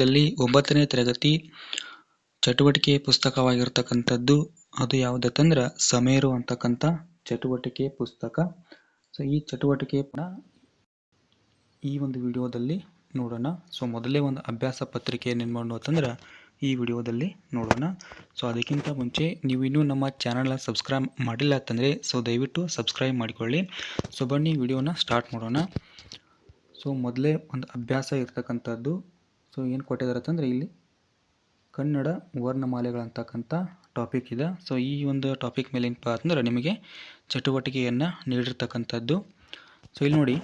ದಲ್ಲಿ ಒಂಬತ್ತನೇ ತರಗತಿ ಚಟುವಟಿಕೆ ಪುಸ್ತಕವಾಗಿರ್ತಕ್ಕಂಥದ್ದು, ಅದು ಯಾವುದಂದ್ರೆ ಸಮೇರು ಅಂತಕ್ಕಂಥ ಚಟುವಟಿಕೆ ಪುಸ್ತಕ. ಸೊ ಈ ಚಟುವಟಿಕೆ ಈ ಒಂದು ವಿಡಿಯೋದಲ್ಲಿ ನೋಡೋಣ. ಸೊ ಮೊದಲೇ ಒಂದು ಅಭ್ಯಾಸ ಪತ್ರಿಕೆ ಏನು ಮಾಡೋಣ ಅಂತಂದ್ರೆ ಈ ವಿಡಿಯೋದಲ್ಲಿ ನೋಡೋಣ. ಸೊ ಅದಕ್ಕಿಂತ ಮುಂಚೆ ನೀವು ಇನ್ನೂ ನಮ್ಮ ಚಾನಲ್ನ ಸಬ್ಸ್ಕ್ರೈಬ್ ಮಾಡಿಲ್ಲ ಅಂತಂದರೆ ಸೊ ದಯವಿಟ್ಟು ಸಬ್ಸ್ಕ್ರೈಬ್ ಮಾಡಿಕೊಳ್ಳಿ. ಸೊ ಬನ್ನಿ, ವಿಡಿಯೋನ ಸ್ಟಾರ್ಟ್ ಮಾಡೋಣ. ಸೊ ಮೊದಲೇ ಒಂದು ಅಭ್ಯಾಸ ಇರ್ತಕ್ಕಂಥದ್ದು ಸೊ ಏನು ಕೊಟ್ಟಿದ್ದಾರೆ ಅಂತಂದರೆ ಇಲ್ಲಿ ಕನ್ನಡ ವರ್ಣಮಾಲೆಗಳಂತಕ್ಕಂಥ ಟಾಪಿಕ್ ಇದೆ. ಸೊ ಈ ಒಂದು ಟಾಪಿಕ್ ಮೇಲೆ ಏನಪ್ಪ ಅಂತಂದ್ರೆ ನಿಮಗೆ ಚಟುವಟಿಕೆಯನ್ನು ನೀಡಿರ್ತಕ್ಕಂಥದ್ದು. ಸೊ ಇಲ್ಲಿ ನೋಡಿ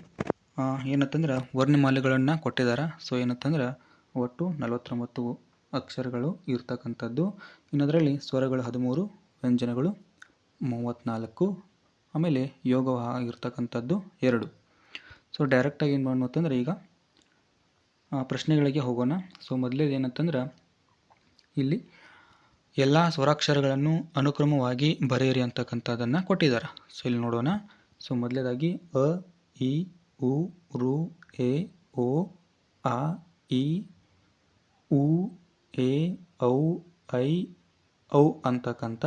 ಏನಂತಂದ್ರೆ ವರ್ಣಮಾಲೆಗಳನ್ನು ಕೊಟ್ಟಿದ್ದಾರೆ ಸೊ ಏನಂತಂದ್ರೆ ಒಟ್ಟು ನಲವತ್ತೊಂಬತ್ತು ಅಕ್ಷರಗಳು ಇರ್ತಕ್ಕಂಥದ್ದು. ಇನ್ನದರಲ್ಲಿ ಸ್ವರಗಳು ಹದಿಮೂರು, ವ್ಯಂಜನಗಳು ಮೂವತ್ತ್ನಾಲ್ಕು ಆಮೇಲೆ ಯೋಗ ಇರ್ತಕ್ಕಂಥದ್ದು ಎರಡು. ಸೊ ಡೈರೆಕ್ಟಾಗಿ ಏನು ಮಾಡೋಣ ಈಗ ಪ್ರಶ್ನೆಗಳಿಗೆ ಹೋಗೋಣ. ಸೊ ಮೊದಲೇದು ಏನಂತಂದ್ರೆ ಇಲ್ಲಿ ಎಲ್ಲ ಸ್ವರಾಕ್ಷರಗಳನ್ನು ಅನುಕ್ರಮವಾಗಿ ಬರೆಯಿರಿ ಅಂತಕ್ಕಂಥದ್ದನ್ನು ಕೊಟ್ಟಿದ್ದಾರೆ. ಸೊ ಇಲ್ಲಿ ನೋಡೋಣ. ಸೊ ಮೊದಲೇದಾಗಿ ಅ, ಇ, ಉ, ರು, ಎ, ಓ, ಆ, ಇ, ಉ, ಎ, ಔ, ಐ, ಔ ಅಂತಕ್ಕಂಥ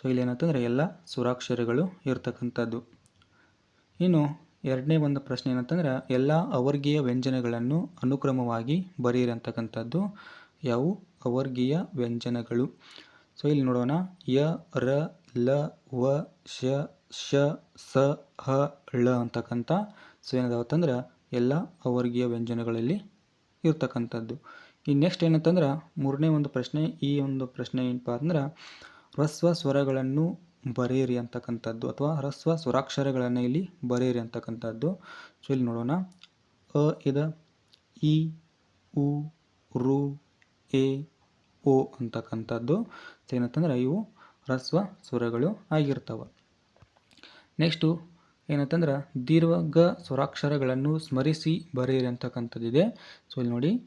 ಸೊ ಇಲ್ಲಿ ಏನಂತಂದರೆ ಎಲ್ಲ ಸ್ವರಾಕ್ಷರಗಳು ಇರ್ತಕ್ಕಂಥದ್ದು. ಇನ್ನು ಎರಡನೇ ಒಂದು ಪ್ರಶ್ನೆ ಏನಂತಂದ್ರೆ, ಎಲ್ಲ ಅವರ್ಗೀಯ ವ್ಯಂಜನಗಳನ್ನು ಅನುಕ್ರಮವಾಗಿ ಬರೆಯಿರಿ ಅಂತಕ್ಕಂಥದ್ದು ಅವರ್ಗೀಯ ವ್ಯಂಜನಗಳು. ಸೊ ಇಲ್ಲಿ ನೋಡೋಣ. ಯ, ರ, ಲ, ವ, ಶ ಶ, ಸ, ಹ, ಳ ಅಂತಕ್ಕಂಥ ಸೊ ಏನಾದವತ್ತಂದ್ರೆ, ಎಲ್ಲ ಅವರ್ಗೀಯ ವ್ಯಂಜನಗಳಲ್ಲಿ ಇರ್ತಕ್ಕಂಥದ್ದು. ಈ ನೆಕ್ಸ್ಟ್ ಏನಂತಂದ್ರೆ, ಮೂರನೇ ಒಂದು ಪ್ರಶ್ನೆ, ಈ ಒಂದು ಪ್ರಶ್ನೆ ಏನಪ್ಪ ಅಂದ್ರೆ, ಹ್ರಸ್ವ ಸ್ವರಗಳನ್ನು ಬರೆಯಿರಿ ಅಂತಕ್ಕಂಥದ್ದು ಅಥವಾ ಹ್ರಸ್ವ ಸ್ವರಾಕ್ಷರಗಳನ್ನು ಇಲ್ಲಿ ಬರೆಯಿರಿ ಅಂತಕ್ಕಂಥದ್ದು. ಸೊ, ಇಲ್ಲಿ ನೋಡೋಣ. ಅ, ಇದ, ಇ, ಉ, ರು, ಎ, ಓ ಅಂತಕ್ಕಂಥದ್ದು. ಏನಂತಂದ್ರೆ ಇವು ಹ್ರಸ್ವ ಸ್ವರಗಳು ಆಗಿರ್ತವೆ. ನೆಕ್ಸ್ಟು ಏನಂತಂದ್ರೆ ದೀರ್ಘ ಸ್ವರಾಕ್ಷರಗಳನ್ನು ಸ್ಮರಿಸಿ ಬರೆಯಿರಿ ಅಂತಕ್ಕಂಥದ್ದಿದೆ ಸೊ, ಇಲ್ಲಿ ನೋಡಿ.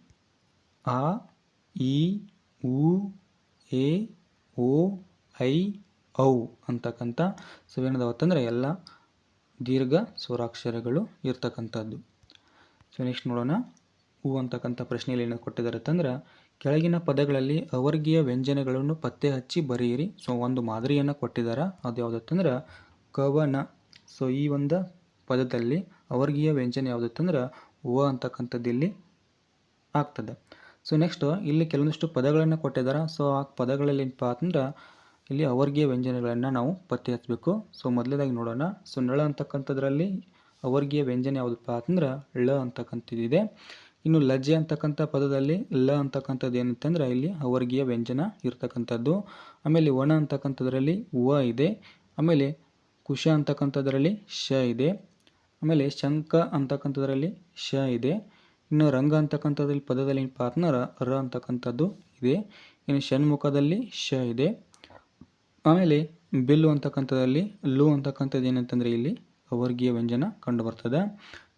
ಆ, ಇ, ಉ, ಎ, ಓ, ಐ ಔ ಅಂತಕ್ಕಂಥ ಸೊ ಏನದವತ್ತಂದ್ರೆ ಎಲ್ಲ ದೀರ್ಘ ಸ್ವರಾಕ್ಷರಗಳು ಇರ್ತಕ್ಕಂಥದ್ದು. ಸೊ ನೆಕ್ಸ್ಟ್ ನೋಡೋಣ. ಹೂ ಅಂತಕ್ಕಂಥ ಪ್ರಶ್ನೆಯಲ್ಲಿ ಏನು ಕೊಟ್ಟಿದ್ದಾರೆ ಅಂತಂದ್ರೆ ಕೆಳಗಿನ ಪದಗಳಲ್ಲಿ ಅವರ್ಗೀಯ ವ್ಯಂಜನಗಳನ್ನು ಪತ್ತೆ ಹಚ್ಚಿ ಬರೆಯಿರಿ. ಸೊ ಒಂದು ಮಾದರಿಯನ್ನು ಕೊಟ್ಟಿದ್ದಾರೆ? ಅದು ಯಾವುದತ್ತಂದ್ರೆ, ಕವನ. ಸೊ ಈ ಒಂದು ಪದದಲ್ಲಿ ಅವರ್ಗೀಯ ವ್ಯಂಜನ ಯಾವುದತ್ತಂದ್ರೆ ಉ ಅಂತಕ್ಕಂಥದ್ದು ಇಲ್ಲಿ ಆಗ್ತದೆ. ಸೊ ನೆಕ್ಸ್ಟ್ ಇಲ್ಲಿ ಕೆಲವೊಂದಿಷ್ಟು ಪದಗಳನ್ನು ಕೊಟ್ಟಿದ್ದಾರೆ? ಸೊ ಆ ಪದಗಳಲ್ಲಿ ಏನಪ್ಪ ಅಂತಂದ್ರೆ ಇಲ್ಲಿ ಅವರ್ಗೀಯ ವ್ಯಂಜನಗಳನ್ನು ನಾವು ಪತ್ತೆ ಹಚ್ಚಬೇಕು ಸೊ ಮೊದಲನೇದಾಗಿ ನೋಡೋಣ. ಸೊ ನಳ ಅಂತಕ್ಕಂಥದ್ರಲ್ಲಿ ಅವರ್ಗೀಯ ವ್ಯಂಜನ ಯಾವುದಪ್ಪ ಅಂತಂದ್ರೆ ಳ ಅಂತಕ್ಕಂಥದ್ದಿದೆ. ಇನ್ನು ಲಜ್ಜೆ ಅಂತಕ್ಕಂಥ ಪದದಲ್ಲಿ ಲ ಅಂತಕ್ಕಂಥದ್ದು ಏನಂತಂದ್ರೆ ಇಲ್ಲಿ ಅವರ್ಗೀಯ ವ್ಯಂಜನ ಇರ್ತಕ್ಕಂಥದ್ದು. ಆಮೇಲೆ ಒಣ ಅಂತಕ್ಕಂಥದ್ರಲ್ಲಿ ವ ಇದೆ. ಆಮೇಲೆ ಕುಶ ಅಂತಕ್ಕಂಥದ್ರಲ್ಲಿ ಶ ಇದೆ. ಆಮೇಲೆ ಶಂಕ ಅಂತಕ್ಕಂಥದ್ರಲ್ಲಿ ಶ ಇದೆ. ಇನ್ನು ರಂಗ ಅಂತಕ್ಕಂಥದ್ರಲ್ಲಿ ಪದದಲ್ಲಿ ಪಾತ್ನ ರ ಅಂತಕ್ಕಂಥದ್ದು ಇದೆ. ಇನ್ನು ಷಣ್ಮುಖದಲ್ಲಿ ಶ ಇದೆ. ಆಮೇಲೆ ಬಿಲ್ಲು ಅಂತಕ್ಕಂಥದ್ದಲ್ಲಿ ಲು ಅಂತಕ್ಕಂಥದ್ದು ಏನಂತಂದರೆ ಇಲ್ಲಿ ವರ್ಗೀಯ ವ್ಯಂಜನ ಕಂಡು ಬರ್ತದೆ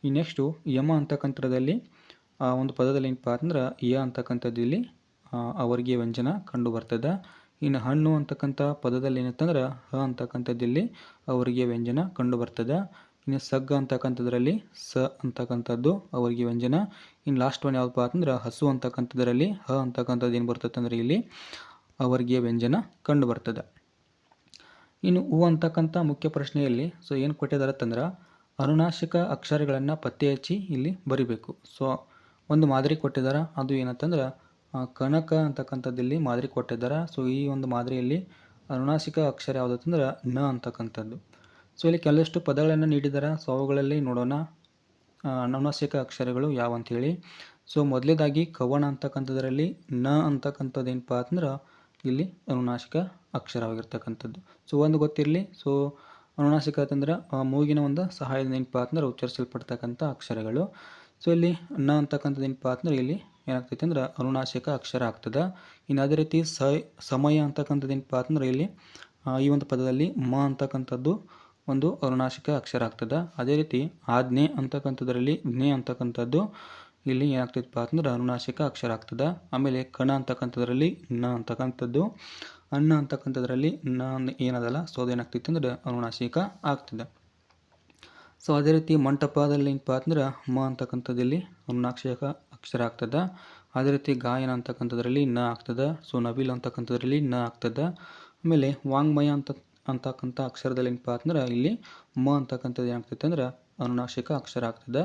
ಈ ನೆಕ್ಸ್ಟು ಯಮ ಅಂತಕ್ಕಂಥದ್ದಲ್ಲಿ ಆ ಒಂದು ಪದದಲ್ಲಿ ಏನಪ್ಪ ಅಂದ್ರೆ ಯ ಅಂತಕ್ಕಂಥದ್ದು ಇಲ್ಲಿ ಅವರ್ಗೀಯ ವ್ಯಂಜನ ಕಂಡು ಬರ್ತದೆ ಇನ್ನು ಹಣ್ಣು ಅಂತಕ್ಕಂಥ ಪದದಲ್ಲಿ ಏನಂತಂದ್ರೆ ಹ ಅಂತಕ್ಕಂಥದ್ದು ಇಲ್ಲಿ ಅವರ್ಗೀಯ ವ್ಯಂಜನ ಕಂಡು ಬರ್ತದೆ ಇನ್ನು ಸಗ್ಗ ಅಂತಕ್ಕಂಥದ್ರಲ್ಲಿ ಸ ಅಂತಕ್ಕಂಥದ್ದು ಅವರಿಗೆ ವ್ಯಂಜನ. ಇನ್ನು ಲಾಸ್ಟ್ ಒನ್ ಯಾವ್ದಪ್ಪ ಅಂತಂದ್ರೆ ಹಸು ಅಂತಕ್ಕಂಥದ್ರಲ್ಲಿ ಹ ಅಂತಕ್ಕಂಥದ್ದು ಏನು ಬರ್ತದೆ ಅಂದ್ರೆ ಇಲ್ಲಿ ಅವರ್ಗೀಯ ವ್ಯಂಜನ ಕಂಡು ಬರ್ತದೆ ಇನ್ನು ಉ ಅಂತಕ್ಕಂಥ ಮುಖ್ಯ ಪ್ರಶ್ನೆಯಲ್ಲಿ ಸೊ ಏನು ಕೊಟ್ಟಿದ್ದಾರೆ ಅಂತಂದ್ರೆ ಅನುನಾಶಿಕ ಅಕ್ಷರಗಳನ್ನು ಪತ್ತೆ ಹಚ್ಚಿ ಇಲ್ಲಿ ಬರಿಬೇಕು. ಸೊ ಒಂದು ಮಾದರಿ ಕೊಟ್ಟಿದ್ದಾರೆ, ಅದು ಏನಂತಂದ್ರೆ ಕನಕ ಅಂತಕ್ಕಂಥದ್ದಲ್ಲಿ ಮಾದರಿ ಕೊಟ್ಟಿದ್ದಾರೆ. ಸೊ ಈ ಒಂದು ಮಾದರಿಯಲ್ಲಿ ಅನುನಾಸಿಕ ಅಕ್ಷರ ಯಾವುದಂತಂದ್ರೆ ನ ಅಂತಕ್ಕಂಥದ್ದು. ಸೊ ಇಲ್ಲಿ ಕೆಲವಷ್ಟು ಪದಗಳನ್ನು ನೀಡಿದ್ದಾರೆ. ಸೊ ಅವುಗಳಲ್ಲಿ ನೋಡೋಣ ಅನುನಾಸಿಕ ಅಕ್ಷರಗಳು ಯಾವ ಅಂತೇಳಿ ಸೊ ಮೊದಲೇದಾಗಿ ಕವಣ ಅಂತಕ್ಕಂಥದ್ರಲ್ಲಿ ನ ಅಂತಕ್ಕಂಥದ್ದು ಏನಪ್ಪ ಅಂತಂದ್ರೆ ಇಲ್ಲಿ ಅನುನಾಸಿಕ ಅಕ್ಷರವಾಗಿರ್ತಕ್ಕಂಥದ್ದು. ಸೊ ಒಂದು ಗೊತ್ತಿರಲಿ. ಸೊ ಅನುನಾಸಿಕ ಅಂತಂದ್ರೆ ಮೂಗಿನ ಒಂದು ಸಹಾಯದಿಂದ ನೆನಪು ಅಂತಂದ್ರೆ ಉಚ್ಚರಿಸಲ್ಪಡ್ತಕ್ಕಂಥ ಅಕ್ಷರಗಳು. ಸೊ ಇಲ್ಲಿ ನ ಅಂತಕ್ಕಂಥದ್ದು ನೆನಪು ಅಂತಂದ್ರೆ ಇಲ್ಲಿ ಏನಾಗ್ತೈತೆ ಅಂದ್ರೆ ಅನುನಾಸಿಕ ಅಕ್ಷರ ಆಗ್ತದೆ. ಇನ್ನು ಅದೇ ರೀತಿ ಸ, ಸಮಯ ಅಂತಕ್ಕಂಥದ್ದು ನೆನಪು ಅಂತಂದ್ರೆ ಇಲ್ಲಿ ಈ ಒಂದು ಪದದಲ್ಲಿ ಮ ಅಂತಕ್ಕಂಥದ್ದು ಒಂದು ಅನುನಾಸಿಕ ಅಕ್ಷರ ಆಗ್ತದೆ. ಅದೇ ರೀತಿ ಆಜ್ಞೆ ಅಂತಕ್ಕಂಥದ್ರಲ್ಲಿ ಜ್ಞೆ ಅಂತಕ್ಕಂಥದ್ದು. ಇಲ್ಲಿ ಏನಾಗ್ತೈತಪ್ಪ ಅಂತಂದ್ರೆ ಅನುನಾಸಿಕ ಅಕ್ಷರ ಆಗ್ತದೆ. ಆಮೇಲೆ ಕಣ ಅಂತಕ್ಕಂಥದ್ರಲ್ಲಿ ನ ಅಂತಕ್ಕಂಥದ್ದು. ಅಣ್ಣ ಅಂತಕ್ಕಂಥದ್ರಲ್ಲಿ ನ ಏನದಲ್ಲ, ಸೊ ಅದು ಏನಾಗ್ತೈತೆ ಅಂದ್ರೆ ಅನುನಾಸಿಕ ಆಗ್ತದೆ. ಸೊ ಅದೇ ರೀತಿ ಮಂಟಪದಲ್ಲಿ ಏನಪ್ಪ ಅಂದ್ರೆ ಮ ಅಂತಕ್ಕಂಥದ್ದಲ್ಲಿ ಅನುನಾಸಿಕ ಅಕ್ಷರ ಆಗ್ತದೆ. ಅದೇ ರೀತಿ ಗಾಯನ ಅಂತಕ್ಕಂಥದ್ರಲ್ಲಿ ನ ಆಗ್ತದೆ. ಸೊ ನವಿಲ್ ಅಂತಕ್ಕಂಥದ್ರಲ್ಲಿ ನ ಆಗ್ತದೆ. ಆಮೇಲೆ ವಾಂಗ್ಮಯ ಅಂತ, ಅಂತಕ್ಕಂಥ ಅಕ್ಷರದಲ್ಲಿ ಏನಪ್ಪ ಅಂತಂದ್ರೆ ಇಲ್ಲಿ ಮ ಅಂತಕ್ಕಂಥದ್ದು ಏನಾಗ್ತೈತೆ ಅಂದ್ರೆ ಅನುನಾಸಿಕ ಅಕ್ಷರ ಆಗ್ತದೆ.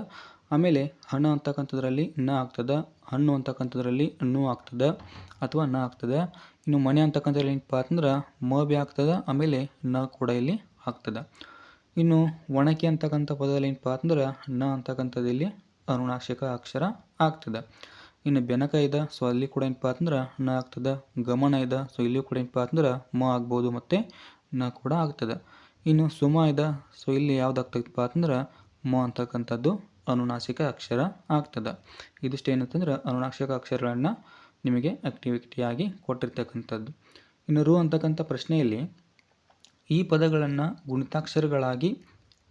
ಆಮೇಲೆ ಹಣ ಅಂತಕ್ಕಂಥದ್ರಲ್ಲಿ ನ ಆಗ್ತದೆ, ಹಣ್ಣು ಅಂತಕ್ಕಂಥದ್ರಲ್ಲಿ ಹಣ್ಣು ಆಗ್ತದೆ ಅಥವಾ ನ ಆಗ್ತದೆ. ಇನ್ನು ಮನೆ ಅಂತಕ್ಕಂಥದ್ರಲ್ಲಿ ಏನಪ್ಪ ಅಂತಂದ್ರೆ ಮ ಬಿ ಆಗ್ತದೆ, ಆಮೇಲೆ ನ ಕೂಡ ಇಲ್ಲಿ ಆಗ್ತದೆ. ಇನ್ನು ಒಣಕೆ ಅಂತಕ್ಕಂಥ ಪದದಲ್ಲಿ ಏನಪ್ಪ ಅಂತಂದ್ರೆ ನ ಅಂತಕ್ಕಂಥದ್ದು ಇಲ್ಲಿ ಅರುಣಾಶಕ ಅಕ್ಷರ ಆಗ್ತದೆ. ಇನ್ನು ಬೆನಕ ಇದ, ಸೊ ಅಲ್ಲಿ ಕೂಡ ಏನಪ್ಪ ಅಂತಂದ್ರೆ ನ ಆಗ್ತದೆ. ಗಮನ ಇದ, ಸೊ ಇಲ್ಲಿ ಕೂಡ ಏನಪ್ಪ ಅಂತಂದ್ರೆ ಮ ಆಗ್ಬೋದು ಮತ್ತು ನ ಕೂಡ ಆಗ್ತದೆ. ಇನ್ನು ಸುಮ ಇದೆ, ಸೊ ಇಲ್ಲಿ ಯಾವುದಾಗ್ತದಪ್ಪ ಅಂತಂದ್ರೆ ಮ ಅಂತಕ್ಕಂಥದ್ದು ಅನುನಾಸಿಕ ಅಕ್ಷರ ಆಗ್ತದೆ. ಇದಿಷ್ಟು ಏನಂತಂದ್ರೆ ಅನುನಾಸಿಕ ಅಕ್ಷರಗಳನ್ನು ನಿಮಗೆ ಆಕ್ಟಿವಿಟಿಯಾಗಿ ಕೊಟ್ಟಿರ್ತಕ್ಕಂಥದ್ದು. ಇನ್ನು ರು ಅಂತಕ್ಕಂಥ ಪ್ರಶ್ನೆಯಲ್ಲಿ ಈ ಪದಗಳನ್ನು ಗುಣಿತಾಕ್ಷರಗಳಾಗಿ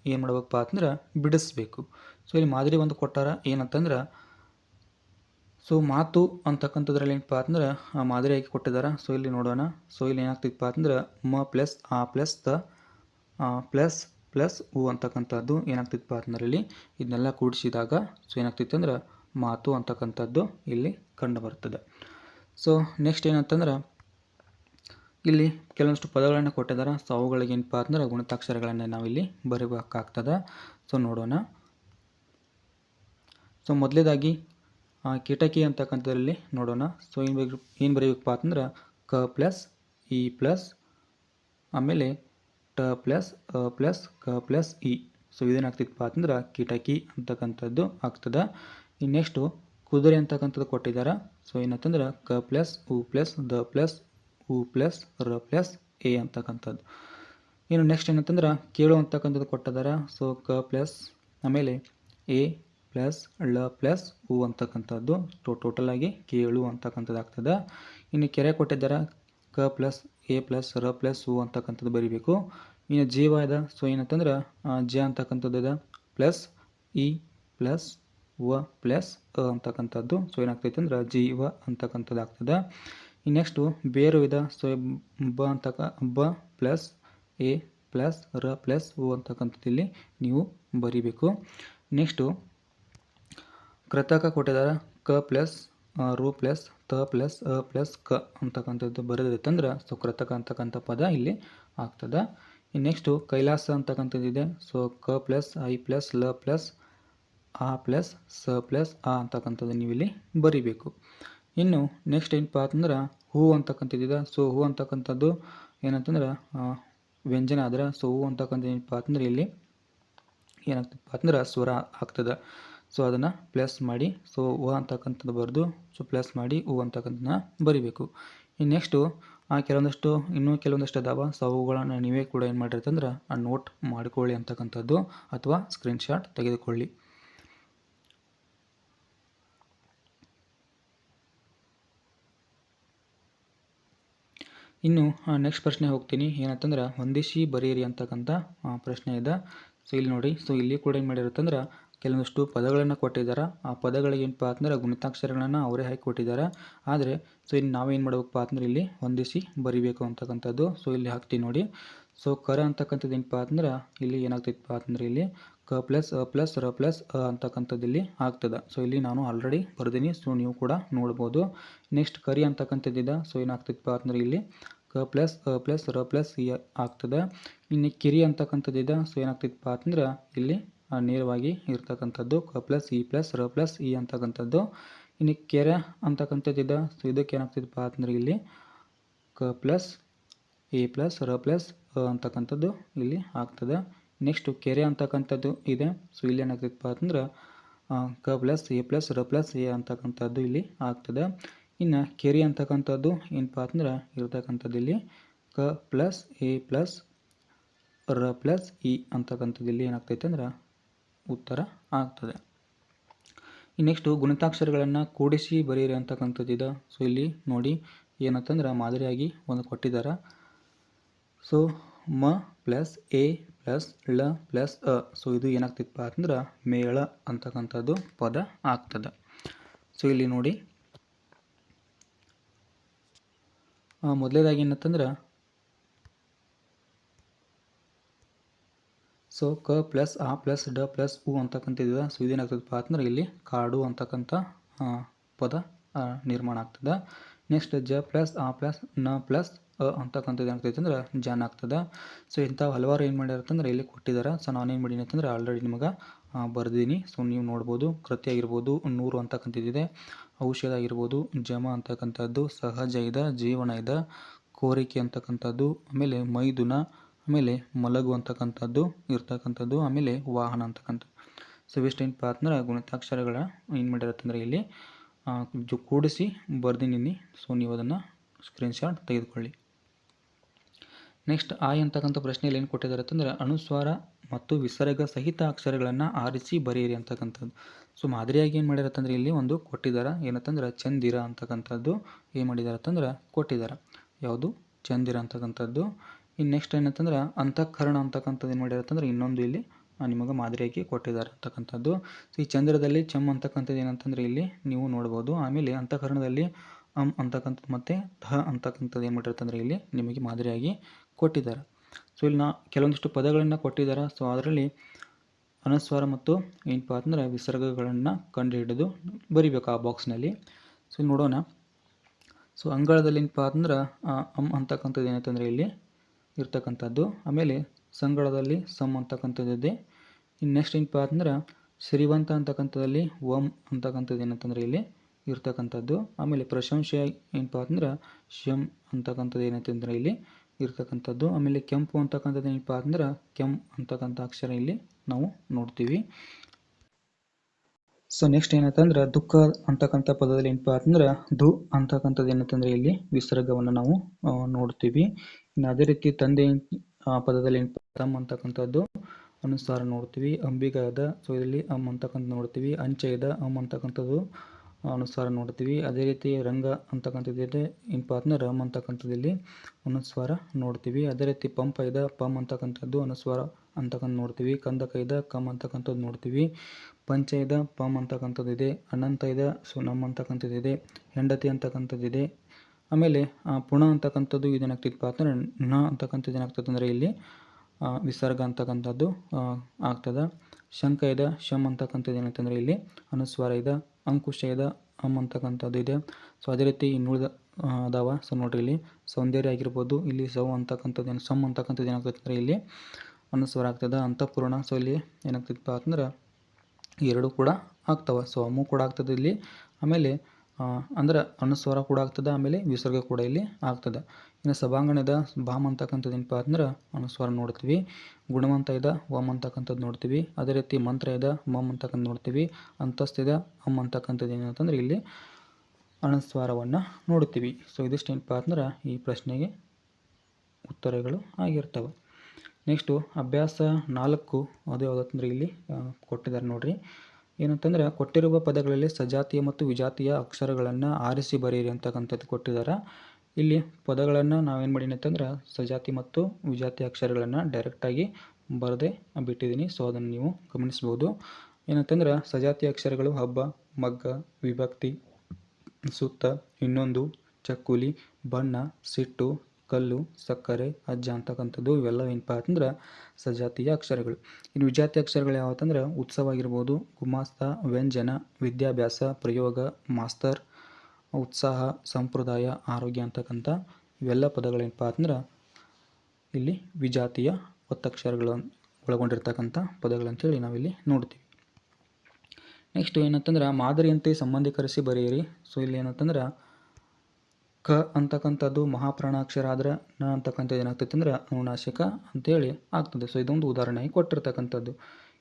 ಏನು ಮಾಡ್ಬೇಕಪ್ಪ ಅಂತಂದ್ರೆ ಬಿಡಿಸ್ಬೇಕು. ಸೊ, ಇಲ್ಲಿ ಮಾದರಿ ಒಂದು ಕೊಟ್ಟಾರ ಏನಂತಂದ್ರೆ ಸೊ, ಮಾತು ಅಂತಕ್ಕಂಥದ್ರಲ್ಲಿ ಏನಪ್ಪ ಅಂತಂದ್ರೆ ಆ ಮಾದರಿಯಾಗಿ ಕೊಟ್ಟಿದ್ದಾರೆ ಸೊ, ಇಲ್ಲಿ ನೋಡೋಣ. ಸೊ, ಇಲ್ಲಿ ಏನಾಗ್ತಿತ್ತಪ್ಪ ಅಂತಂದ್ರೆ ಮ ಪ್ಲಸ್ ಆ ಪ್ಲಸ್ ತ ಪ್ಲಸ್ ಪ್ಲಸ್ ಹೂ ಅಂತಕ್ಕಂಥದ್ದು ಏನಾಗ್ತಿತ್ತಪ್ಪ ಇಲ್ಲಿ ಇದನ್ನೆಲ್ಲ ಕೂಡಿಸಿದಾಗ ಸೊ ಏನಾಗ್ತಿತ್ತು ಅಂದ್ರೆ ಮಾತು ಅಂತಕ್ಕಂಥದ್ದು ಇಲ್ಲಿ ಕಂಡು ಬರ್ತದೆ. ಸೊ ನೆಕ್ಸ್ಟ್ ಏನಂತಂದ್ರೆ ಇಲ್ಲಿ ಕೆಲವೊಂದಿಷ್ಟು ಪದಗಳನ್ನು ಕೊಟ್ಟಿದ್ದಾರೆ. ಸೊ ಅವುಗಳಿಗೆ ಏನಪ್ಪ ಅಂದ್ರೆ ಗುಣತಾಕ್ಷರಗಳನ್ನು ನಾವಿಲ್ಲಿ ಬರೀಬೇಕಾಗ್ತದೆ. ಸೊ ನೋಡೋಣ. ಸೊ ಮೊದಲೇದಾಗಿ ಕಿಟಕಿ ಅಂತಕ್ಕಂಥದ್ರಲ್ಲಿ ನೋಡೋಣ. ಸೊ ಏನು ಬೇಕು ಏನು ಬರೀಬೇಕಪ್ಪ ಅಂತಂದ್ರೆ ಕ ಪ್ಲಸ್ ಇ ಪ್ಲಸ್, ಆಮೇಲೆ ಟ ಪ್ಲಸ್, ಅ ಪ್ಲಸ್, ಕ ಪ್ಲಸ್, ಇ. ಸೊ ಇದೇನಾಗ್ತಿತ್ತಪ್ಪ ಅಂತಂದ್ರೆ ಕಿಟಕಿ ಅಂತಕ್ಕಂಥದ್ದು ಆಗ್ತದೆ. ಇನ್ನು ನೆಕ್ಸ್ಟು ಕುದುರೆ ಅಂತಕ್ಕಂಥದ್ದು ಕೊಟ್ಟಿದ್ದಾರೆ ಸೊ ಏನಂತಂದ್ರೆ ಕ ಪ್ಲಸ್, ಉ ಪ್ಲಸ್, ದ ಪ್ಲಸ್, ಉ ಪ್ಲಸ್, ರ ಪ್ಲಸ್, ಎ ಅಂತಕ್ಕಂಥದ್ದು. ಇನ್ನು ನೆಕ್ಸ್ಟ್ ಏನಂತಂದ್ರೆ ಕೇಳು ಅಂತಕ್ಕಂಥದ್ದು ಕೊಟ್ಟಿದ್ದಾರೆ ಸೊ ಕ ಪ್ಲಸ್, ಆಮೇಲೆ ಎ ಪ್ಲಸ್, ಳ ಪ್ಲಸ್, ಉ ಅಂತಕ್ಕಂಥದ್ದು. ಟೋಟಲ್ ಆಗಿ ಕೇಳು ಅಂತಕ್ಕಂಥದ್ದು ಆಗ್ತದೆ. ಇನ್ನು ಕೆರೆ ಕೊಟ್ಟಿದ್ದಾರೆ ಕ ಪ್ಲಸ್ ಎ ಪ್ಲಸ್, ರ ಪ್ಲಸ್, ಉ ಅಂತಕ್ಕಂಥದ್ದು ಬರೀಬೇಕು. ಇನ್ನು ಜೀವ ಇದೆ ಸೊ ಏನಂತಂದ್ರೆ ಜ ಅಂತಕ್ಕಂಥದ್ದು ಇದೆ ಪ್ಲಸ್, ಇ ಪ್ಲಸ್, ವ ಪ್ಲಸ್, ಅ ಅಂತಕ್ಕಂಥದ್ದು. ಸೊ ಏನಾಗ್ತೈತೆ ಅಂದ್ರೆ ಜೀವ ಅಂತಕ್ಕಂಥದ್ದು ಆಗ್ತದೆ. ಇನ್ನು ನೆಕ್ಸ್ಟು ಬೇರು ಇದೆ ಸೊ ಬ ಅಂತಕ, ಬ ಪ್ಲಸ್, ಎ ಪ್ಲಸ್, ರ ಪ್ಲಸ್, ಉ ಅಂತಕ್ಕಂಥದ್ದು ಇಲ್ಲಿ ನೀವು ಬರೀಬೇಕು. ನೆಕ್ಸ್ಟು, ಕೃತಕ ಕೊಟ್ಟಿದ್ದಾರೆ ಕ ಪ್ಲಸ್ ರು ಪ್ಲಸ್ ತ ಪ್ಲಸ್ ಅ ಪ್ಲಸ್ ಕ ಅಂತಕ್ಕಂಥದ್ದು ಬರೆದಿತ್ತಂದ್ರೆ ಸೊ ಕೃತಕ ಅಂತಕ್ಕಂಥ ಪದ ಇಲ್ಲಿ ಆಗ್ತದೆ. ನೆಕ್ಸ್ಟು ಕೈಲಾಸ ಅಂತಕ್ಕಂಥದ್ದು ಇದೆ. ಸೊ ಕ ಪ್ಲಸ್ ಐ ಪ್ಲಸ್ ಲ ಪ್ಲಸ್ ಆ ಪ್ಲಸ್ ಸ ಪ್ಲಸ್ ಆ ಅಂತಕ್ಕಂಥದ್ದು ನೀವು ಇಲ್ಲಿ ಬರಿಬೇಕು. ಇನ್ನು ನೆಕ್ಸ್ಟ್ ಏನಪ್ಪ ಅಂತಂದ್ರೆ ಹೂ ಅಂತಕ್ಕಂಥದ್ದಿದೆ ಸೊ ಹೂ ಅಂತಕ್ಕಂಥದ್ದು ಏನಂತಂದ್ರೆ ವ್ಯಂಜನ ಆದ್ರೆ, ಸೊ ಹೂ ಅಂತಕ್ಕಂಥದ್ದು ಏನಪ್ಪ ಅಂತಂದ್ರೆ ಇಲ್ಲಿ ಏನಾಗ್ತದಪ್ಪ ಅಂದ್ರೆ ಸ್ವರ ಆಗ್ತದೆ. ಸೊ ಅದನ್ನು ಪ್ಲಸ್ ಮಾಡಿ ಸೊ ಓ ಅಂತಕ್ಕಂಥದ್ದು ಬರೆದು ಸೊ ಪ್ಲಸ್ ಮಾಡಿ ಓ ಅಂತಕ್ಕಂಥದ್ದನ್ನ ಬರಿಬೇಕು. ಇನ್ನು ನೆಕ್ಸ್ಟು ಆ ಕೆಲವೊಂದಷ್ಟು, ಇನ್ನೂ ಕೆಲವೊಂದಷ್ಟು ಅದಾವ. ಸೊ ಅವುಗಳನ್ನು ನೀವೇ ಕೂಡ ಏನು ಮಾಡಿರ್ತಂದ್ರೆ ಆ ನೋಟ್ ಮಾಡಿಕೊಳ್ಳಿ ಅಂತಕ್ಕಂಥದ್ದು ಅಥವಾ ಸ್ಕ್ರೀನ್ಶಾಟ್ ತೆಗೆದುಕೊಳ್ಳಿ. ಇನ್ನು ನೆಕ್ಸ್ಟ್ ಪ್ರಶ್ನೆ ಹೋಗ್ತೀನಿ. ಏನಂತಂದ್ರೆ, ಹೊಂದಿಸಿ ಬರೀರಿ ಅಂತಕ್ಕಂಥ ಪ್ರಶ್ನೆ ಇದೆ. ಸೊ ಇಲ್ಲಿ ನೋಡಿ. ಸೊ ಇಲ್ಲಿ ಕೂಡ ಏನು ಮಾಡಿರುತ್ತಂದ್ರೆ ಕೆಲವೊಂದಷ್ಟು ಪದಗಳನ್ನು ಕೊಟ್ಟಿದ್ದಾರೆ. ಆ ಪದಗಳಿಗೆ ಏನಪ್ಪ ಅಂತಂದ್ರೆ ಗುಣಿತಾಕ್ಷರಗಳನ್ನು ಅವರೇ ಹಾಕಿ ಕೊಟ್ಟಿದ್ದಾರೆ ಆದರೆ ಸೊ ಇಲ್ಲಿ ನಾವೇನು ಮಾಡಬೇಕಪ್ಪ ಅಂತಂದ್ರೆ ಇಲ್ಲಿ ಹೊಂದಿಸಿ ಬರಿಬೇಕು ಅಂತಕ್ಕಂಥದ್ದು. ಸೊ ಇಲ್ಲಿ ಹಾಕ್ತೀವಿ ನೋಡಿ. ಸೊ ಕರ ಅಂತಕ್ಕಂಥದ್ದು ಏನಪ್ಪ ಅಂತಂದ್ರೆ ಇಲ್ಲಿ ಏನಾಗ್ತೈತಪ್ಪ ಅಂತಂದ್ರೆ ಇಲ್ಲಿ ಕ ಪ್ಲಸ್ ಅ ಪ್ಲಸ್ ರ ಪ್ಲಸ್ ಅ ಅಂತಕ್ಕಂಥದ್ದು ಇಲ್ಲಿ ಆಗ್ತದೆ. ಸೊ ಇಲ್ಲಿ ನಾನು ಆಲ್ರೆಡಿ ಬರ್ದೀನಿ. ಸೊ ನೀವು ಕೂಡ ನೋಡ್ಬೋದು. ನೆಕ್ಸ್ಟ್ ಕರಿ ಅಂತಕ್ಕಂಥದ್ದಿದೆ ಸೊ ಏನಾಗ್ತೈತಪ್ಪ ಅಂತಂದ್ರೆ ಇಲ್ಲಿ ಕ ಪ್ಲಸ್ ಅ ಪ್ಲಸ್ ರ ಪ್ಲಸ್ ಇ ಆಗ್ತದೆ. ಇನ್ನು ಕಿರಿ ಅಂತಕ್ಕಂಥದ್ದಿದೆ ಸೊ ಏನಾಗ್ತೈತಪ್ಪ ಅಂತಂದ್ರೆ ಇಲ್ಲಿ ನೇರವಾಗಿ ಇರ್ತಕ್ಕಂಥದ್ದು ಕ ಪ್ಲಸ್ ಇ ಪ್ಲಸ್ ರ ಪ್ಲಸ್ ಇ ಅಂತಕ್ಕಂಥದ್ದು. ಇನ್ನು ಕೆರೆ ಅಂತಕ್ಕಂಥದ್ದಿದೆ ಸೊ ಇದಕ್ಕೆ ಏನಾಗ್ತಿದ್ದಪ್ಪ ಅಂತಂದ್ರೆ ಇಲ್ಲಿ ಕ ಪ್ಲಸ್ ಎ ಪ್ಲಸ್ ರ ಪ್ಲಸ್ ಅಂತಕ್ಕಂಥದ್ದು ಇಲ್ಲಿ ಆಗ್ತದೆ. ನೆಕ್ಸ್ಟು ಕೆರೆ ಅಂತಕ್ಕಂಥದ್ದು ಇದೆ. ಸೊ ಇಲ್ಲಿ ಏನಾಗ್ತೈತಪ್ಪ ಅಂತಂದ್ರೆ ಕ ಪ್ಲಸ್ ಎ ಪ್ಲಸ್ ರ ಪ್ಲಸ್ ಎ ಅಂತಕ್ಕಂಥದ್ದು ಇಲ್ಲಿ ಆಗ್ತದೆ. ಇನ್ನು ಕೆರೆ ಅಂತಕ್ಕಂಥದ್ದು ಏನಪ್ಪ ಅಂತಂದ್ರೆ, ಇರ್ತಕ್ಕಂಥದ್ದು ಇಲ್ಲಿ ಕ ಪ್ಲಸ್ ಎ ಪ್ಲಸ್ ರ ಪ್ಲಸ್ ಇ ಅಂತಕ್ಕಂಥದ್ದು ಇಲ್ಲಿ ಏನಾಗ್ತೈತೆ ಅಂದ್ರೆ ಉತ್ತರ ಆಗ್ತದೆ. ಈ ನೆಕ್ಸ್ಟು ಗುಣಿತಾಕ್ಷರಗಳನ್ನು ಕೂಡಿಸಿ ಬರೀರಿ ಅಂತಕ್ಕಂಥದ್ದಿದೆ ಸೊ ಇಲ್ಲಿ ನೋಡಿ ಏನಂತಂದ್ರೆ ಮಾದರಿಯಾಗಿ ಒಂದು ಕೊಟ್ಟಿದ್ದಾರೆ. ಸೊ ಮ ಪ್ಲಸ್ ಎ ಪ್ಲಸ್ ಳ ಪ್ಲಸ್ ಅ. ಸೊ ಇದು ಏನಾಗ್ತಿತ್ತಪ್ಪ ಅಂತಂದ್ರೆ ಮೇಳ ಅಂತಕ್ಕಂಥದ್ದು ಪದ ಆಗ್ತದೆ. ಸೊ ಇಲ್ಲಿ ನೋಡಿ. ಮೊದಲೇದಾಗಿ ಏನಂತಂದ್ರೆ ಸೊ ಕ ಪ್ಲಸ್ ಆ ಪ್ಲಸ್ ಡ ಪ್ಲಸ್ ಉ ಅಂತಕ್ಕಂಥದ್ದು ಸೊ ಇದೇನಾಗ್ತದಪ್ಪ ಅಂತಂದ್ರೆ ಇಲ್ಲಿ ಕಾಡು ಅಂತಕ್ಕಂಥ ಪದ ನಿರ್ಮಾಣ ಆಗ್ತದೆ. ನೆಕ್ಸ್ಟ್ ಜ ಪ್ಲಸ್ ಆ ಪ್ಲಸ್ನ ಪ್ಲಸ್ ಅ ಅಂತಕ್ಕಂಥದ್ದು ಏನಾಗ್ತೈತೆ ಅಂದ್ರೆ ಜಾನ್ ಆಗ್ತದೆ. ಸೊ ಇಂಥ ಹಲವಾರು ಏನು ಮಾಡ್ಯಾರಂತಂದ್ರೆ ಇಲ್ಲಿ ಕೊಟ್ಟಿದ್ದಾರೆ ಸೊ ಏನು ಮಾಡೀನಿ ಅಂತಂದ್ರೆ ಆಲ್ರೆಡಿ ನಿಮಗೆ ಬರ್ದೀನಿ ಸೊ ನೀವು ನೋಡ್ಬೋದು ಕೃತಿ ಆಗಿರ್ಬೋದು, ನೂರು ಅಂತಕ್ಕಂಥದ್ದಿದೆ. ಔಷಧ ಆಗಿರ್ಬೋದು, ಜಮ ಅಂತಕ್ಕಂಥದ್ದು, ಸಹಜ ಇದೆ, ಜೀವನ ಇದೆ, ಕೋರಿಕೆ ಅಂತಕ್ಕಂಥದ್ದು, ಆಮೇಲೆ ಮೈದುನ ಆಮೇಲೆ ಮಲಗು ಅಂತಕ್ಕಂಥದ್ದು ಇರ್ತಕ್ಕಂಥದ್ದು, ಆಮೇಲೆ ವಾಹನ ಅಂತಕ್ಕಂಥದ್ದು. ಸೊ ಏನಪ್ಪ ಅಂದ್ರೆ ಗುಣಿತಾಕ್ಷರಗಳ ಏನು ಮಾಡಿರತ್ತಂದ್ರೆ ಇಲ್ಲಿ ಜು, ಕೂಡಿಸಿ ಬರ್ದಿನಿ ಸೊ ನೀವು ಅದನ್ನು ಸ್ಕ್ರೀನ್ಶಾಟ್ ತೆಗೆದುಕೊಳ್ಳಿ. ನೆಕ್ಸ್ಟ್ ಆಯ್ ಅಂತಕ್ಕಂಥ ಪ್ರಶ್ನೆಯಲ್ಲಿ ಏನು ಕೊಟ್ಟಿದ್ದಾರೆ ಅಂತಂದರೆ ಅನುಸ್ವಾರ ಮತ್ತು ವಿಸರ್ಗ ಸಹಿತ ಅಕ್ಷರಗಳನ್ನು ಆರಿಸಿ ಬರೆಯಿರಿ ಅಂತಕ್ಕಂಥದ್ದು. ಸೊ ಮಾದರಿಯಾಗಿ ಏನು ಮಾಡಿರತ್ತಂದ್ರೆ ಇಲ್ಲಿ ಒಂದು ಕೊಟ್ಟಿದ್ದಾರೆ ಏನಂತಂದ್ರೆ, ಚಂದಿರ ಅಂತಕ್ಕಂಥದ್ದು ಏನು ಮಾಡಿದ್ದಾರೆ ಅಂತಂದ್ರೆ ಕೊಟ್ಟಿದ್ದಾರೆ ಯಾವುದು? ಚಂದಿರ ಅಂತಕ್ಕಂಥದ್ದು. ಇನ್ನು ನೆಕ್ಸ್ಟ್ ಏನಂತಂದ್ರೆ ಅಂತಃಕರಣ ಅಂತಕ್ಕಂಥದ್ದು ಏನು ಮಾಡಿರತ್ತಂದ್ರೆ ಇನ್ನೊಂದು ಇಲ್ಲಿ ನಿಮಗೆ ಮಾದರಿಯಾಗಿ ಕೊಟ್ಟಿದ್ದಾರೆ ಅಂತಕ್ಕಂಥದ್ದು. ಸೊ ಈ ಚಂದ್ರದಲ್ಲಿ ಚಮ್ ಅಂತಕ್ಕಂಥದ್ದು ಏನಂತಂದ್ರೆ ಇಲ್ಲಿ ನೀವು ನೋಡ್ಬೋದು. ಆಮೇಲೆ ಅಂತಃಕರಣದಲ್ಲಿ ಅಮ್ ಅಂತಕ್ಕಂಥದ್ದು ಮತ್ತು ಧ ಅಂತಕ್ಕಂಥದ್ದು ಏನು ಮಾಡಿರ್ತಂದ್ರೆ ಇಲ್ಲಿ ನಿಮಗೆ ಮಾದರಿಯಾಗಿ ಕೊಟ್ಟಿದ್ದಾರೆ. ಸೊ ಇಲ್ಲಿ ನಾ ಕೆಲವೊಂದಿಷ್ಟು ಪದಗಳನ್ನು ಕೊಟ್ಟಿದ್ದಾರೆ. ಸೊ ಅದರಲ್ಲಿ ಅನುಸ್ವಾರ ಮತ್ತು ಏನಪ್ಪ ಅಂತಂದ್ರೆ ವಿಸರ್ಗಗಳನ್ನು ಕಂಡುಹಿಡಿದು ಬರಿಬೇಕು ಆ ಬಾಕ್ಸ್ನಲ್ಲಿ ಸೊ ನೋಡೋಣ. ಸೊ ಅಂಗಳದಲ್ಲಿ ಏನಪ್ಪ ಅಂತಂದ್ರೆ ಅಮ್ ಅಂತಕ್ಕಂಥದ್ದು ಏನಂತಂದ್ರೆ ಇಲ್ಲಿ ಇರ್ತಕ್ಕಂಥದ್ದು. ಆಮೇಲೆ ಸಂಗಳದಲ್ಲಿ ಸಮ್ ಅಂತಕ್ಕಂಥದ್ದಿದೆ. ಇನ್ನು ನೆಕ್ಸ್ಟ್ ಏನಪ್ಪ ಅಂತಂದ್ರೆ ಶ್ರೀವಂತ ಅಂತಕ್ಕಂಥದ್ದಲ್ಲಿ ಓಂ ಅಂತಕ್ಕಂಥದ್ದು ಏನಂತಂದ್ರೆ ಇಲ್ಲಿ ಇರ್ತಕ್ಕಂಥದ್ದು. ಆಮೇಲೆ ಪ್ರಶಂಸೆ ಏನಪ್ಪ ಅಂತಂದ್ರೆ ಶಂ ಅಂತಕ್ಕಂಥದ್ದು ಏನಂತಂದ್ರೆ ಇಲ್ಲಿ ಇರ್ತಕ್ಕಂಥದ್ದು. ಆಮೇಲೆ ಕೆಂಪು ಅಂತಕ್ಕಂಥದ್ದು ಏನಪ್ಪ ಅಂತಂದ್ರೆ ಕೆಂ ಅಂತಕ್ಕಂಥ ಅಕ್ಷರ ಇಲ್ಲಿ ನಾವು ನೋಡ್ತೀವಿ. ಸೊ ನೆಕ್ಸ್ಟ್ ಏನಂತಂದ್ರೆ, ದುಃಖ ಅಂತಕ್ಕಂಥ ಪದದಲ್ಲಿ ಏನಪ್ಪ ಅಂತಂದ್ರೆ ದು ಅಂತಕ್ಕಂಥದ್ದು ಏನಂತಂದ್ರೆ ಇಲ್ಲಿ ವಿಸರ್ಗವನ್ನು ನಾವು ನೋಡ್ತೀವಿ. ಇನ್ನು ಅದೇ ರೀತಿ ತಂದೆ ಪದದಲ್ಲಿ ತಮ್ ಅಂತಕ್ಕಂಥದ್ದು. ಅನುಸಾರ ನೋಡ್ತೀವಿ. ಅಂಬಿಗಾದ ಸೊ ಇದರಲ್ಲಿ ಅಮ್ ಅಂತಕ್ಕಂಥ ನೋಡ್ತೀವಿ. ಅಂಚೆ ಇದ ಅಮ್ ಅಂತಕ್ಕಂಥದ್ದು ಅನುಸ್ವಾರ ನೋಡ್ತೀವಿ. ಅದೇ ರೀತಿ ರಂಗ ಅಂತಕ್ಕಂಥದ್ದು ಇದೆ ಏನಪ್ಪ ಅಂತಂದ್ರೆ ರಮ್ ಅಂತಕ್ಕಂಥದ್ದು ಇಲ್ಲಿ ಅನುಸ್ವಾರ ನೋಡ್ತೀವಿ. ಅದೇ ರೀತಿ ಪಂಪ ಇದ ಪಮ್ ಅಂತಕ್ಕಂಥದ್ದು ಅನುಸ್ವಾರ ಅಂತಕ್ಕಂಥ ನೋಡ್ತೀವಿ. ಕಂದಕ ಇದ ಕಮ್ ಅಂತಕ್ಕಂಥದ್ದು ನೋಡ್ತೀವಿ. ಪಂಚ ಇದ ಅಂತಕ್ಕಂಥದ್ದು ಇದೆ ಅನಂತ ಇದ ಸೊ, ನಮ್ ಅಂತಕ್ಕಂಥದ್ದು ಇದೆ ಹೆಂಡತಿ ಅಂತಕ್ಕಂಥದ್ದು ಇದೆ ಆಮೇಲೆ ಪುಣ ಅಂತಕ್ಕಂಥದ್ದು ಇದೇನಾಗ್ತಿತ್ತು ಅಂದರೆ ನ ಅಂತಕ್ಕಂಥದ್ದು ಏನಾಗ್ತದೆ ಅಂದರೆ ಇಲ್ಲಿ ವಿಸರ್ಗ ಅಂತಕ್ಕಂಥದ್ದು ಆಗ್ತದೆ. ಶಂಕ ಇದೆ ಶಮ್ ಅಂತಕ್ಕಂಥದ್ದು ಏನಂತಂದರೆ ಇಲ್ಲಿ, ಅನುಸ್ವಾರ ಇದೆ, ಅಂಕುಶ ಇದೆ ಅಮ್ ಅಂತಕ್ಕಂಥದ್ದು ಇದೆ. ಸೊ ಅದೇ ರೀತಿ ಇನ್ನುಳಿದ ಅದಾವ. ಸೊ ನೋಡ್ರಿ ಇಲ್ಲಿ, ಸೌಂದರ್ಯ ಆಗಿರ್ಬೋದು, ಇಲ್ಲಿ ಸೌ ಅಂತಕ್ಕಂಥದ್ದು ಏನು ಸಮ್ ಅಂತಕ್ಕಂಥದ್ದು ಏನಾಗ್ತದೆ ಅಂದರೆ ಇಲ್ಲಿ, ಅನುಸ್ವಾರ ಆಗ್ತದೆ, ಅಂತಃಪೂರ್ಣ. ಸೊ ಇಲ್ಲಿ ಏನಾಗ್ತಿತ್ತು ಅಂತಂದ್ರೆ ಎರಡು ಕೂಡ ಆಗ್ತವೆ. ಸೊ ಅಮ್ಮು ಕೂಡ ಆಗ್ತದೆ ಇಲ್ಲಿ. ಆಮೇಲೆ ಅಂದ್ರೆ ಅನುಸ್ವಾರ ಕೂಡ ಆಗ್ತದೆ, ಆಮೇಲೆ ವಿಸರ್ಗ ಕೂಡ ಇಲ್ಲಿ ಆಗ್ತದೆ. ಇನ್ನು ಸಭಾಂಗಣದ ಬಾಮ್ ಅಂತಕ್ಕಂಥದ್ದು ಏನಪ್ಪ ಅಂದ್ರೆ ಅನುಸ್ವಾರ ನೋಡ್ತೀವಿ ಗುಣವಂತ ಇದ ವಮ್ ಅಂತಕ್ಕಂಥದ್ದು ನೋಡ್ತೀವಿ, ಅದೇ ರೀತಿ ಮಂತ್ರ ಇದ ಮಮ್ ಅಂತಕ್ಕಂಥ ನೋಡ್ತೀವಿ ಅಂತಸ್ತಿದ ಅಮ್ ಅಂತಕ್ಕಂಥದ್ದು ಏನಂತಂದ್ರೆ ಇಲ್ಲಿ ಅನುಸ್ವಾರವನ್ನು ನೋಡ್ತೀವಿ. ಸೊ ಇದಿಷ್ಟು ಏನಪ್ಪ ಅಂದ್ರೆ ಈ ಪ್ರಶ್ನೆಗೆ ಉತ್ತರಗಳು ಆಗಿರ್ತವೆ. ನೆಕ್ಸ್ಟು ಅಭ್ಯಾಸ ನಾಲ್ಕು, ಅದು ಯಾವುದಂದ್ರೆ ಇಲ್ಲಿ ಕೊಟ್ಟಿದ್ದಾರೆ ನೋಡ್ರಿ. ಏನಂತಂದ್ರೆ ಕೊಟ್ಟಿರುವ ಪದಗಳಲ್ಲಿ ಸಜಾತಿಯ ಮತ್ತು ವಿಜಾತಿಯ ಅಕ್ಷರಗಳನ್ನು ಆರಿಸಿ ಬರೆಯಿರಿ ಅಂತಕ್ಕಂಥದ್ದು ಕೊಟ್ಟಿದ್ದಾರೆ. ಇಲ್ಲಿ ಪದಗಳನ್ನು ನಾವೇನು ಮಾಡೀನಿ ಅಂತಂದ್ರೆ ಸಜಾತಿ ಮತ್ತು ವಿಜಾತಿ ಅಕ್ಷರಗಳನ್ನು ಡೈರೆಕ್ಟಾಗಿ ಬರದೆ ಬಿಟ್ಟಿದ್ದೀನಿ ಸೊ ಅದನ್ನು ನೀವು ಗಮನಿಸ್ಬೋದು. ಏನಂತಂದ್ರೆ ಸಜಾತಿ ಅಕ್ಷರಗಳು ಹಬ್ಬ, ಮಗ್ಗ, ವಿಭಕ್ತಿ, ಸುತ್ತ, ಇನ್ನೊಂದು, ಚಕ್ಕುಲಿ, ಬಣ್ಣ, ಸಿಟ್ಟು ಕಲ್ಲು, ಸಕ್ಕರೆ, ಅಜ್ಜ ಅಂತಕ್ಕಂಥದ್ದು ಇವೆಲ್ಲ ಏನಪ್ಪ ಅಂತಂದ್ರೆ ಸಜಾತಿಯ ಅಕ್ಷರಗಳು. ಇನ್ನು ವಿಜಾತಿ ಅಕ್ಷರಗಳು ಯಾವತ್ತಂದ್ರೆ ಉತ್ಸವ ಆಗಿರ್ಬೋದು, ಗುಮಾಸ್ತ, ವ್ಯಂಜನ, ವಿದ್ಯಾಭ್ಯಾಸ, ಪ್ರಯೋಗ, ಮಾಸ್ತರ್, ಉತ್ಸಾಹ, ಸಂಪ್ರದಾಯ, ಆರೋಗ್ಯ ಅಂತಕ್ಕಂಥ ಇವೆಲ್ಲ ಪದಗಳೇನಪ್ಪ ಅಂತಂದ್ರೆ ಇಲ್ಲಿ ವಿಜಾತಿಯ ಒತ್ತಕ್ಷರಗಳು ಒಳಗೊಂಡಿರ್ತಕ್ಕಂಥ ಪದಗಳಂತೇಳಿ ನಾವಿಲ್ಲಿ ನೋಡ್ತೀವಿ. ನೆಕ್ಸ್ಟ್ ಏನಂತಂದ್ರೆ ಮಾದರಿಯಂತೆ ಸಂಬಂಧೀಕರಿಸಿ ಬರೆಯಿರಿ. ಸೊ ಇಲ್ಲಿ ಏನಂತಂದ್ರೆ ಕ ಅಂತಕ್ಕಂಥದ್ದು ಮಹಾಪ್ರಾಣಾಕ್ಷರ ಆದರೆ ನ ಅಂತಕ್ಕಂಥದ್ದು ಏನಾಗ್ತೈತೆ ಅಂದ್ರೆ ಅನುನಾಸಿಕ ಅಂತೇಳಿ ಆಗ್ತದೆ. ಸೊ ಇದೊಂದು ಉದಾಹರಣೆ ಕೊಟ್ಟಿರ್ತಕ್ಕಂಥದ್ದು.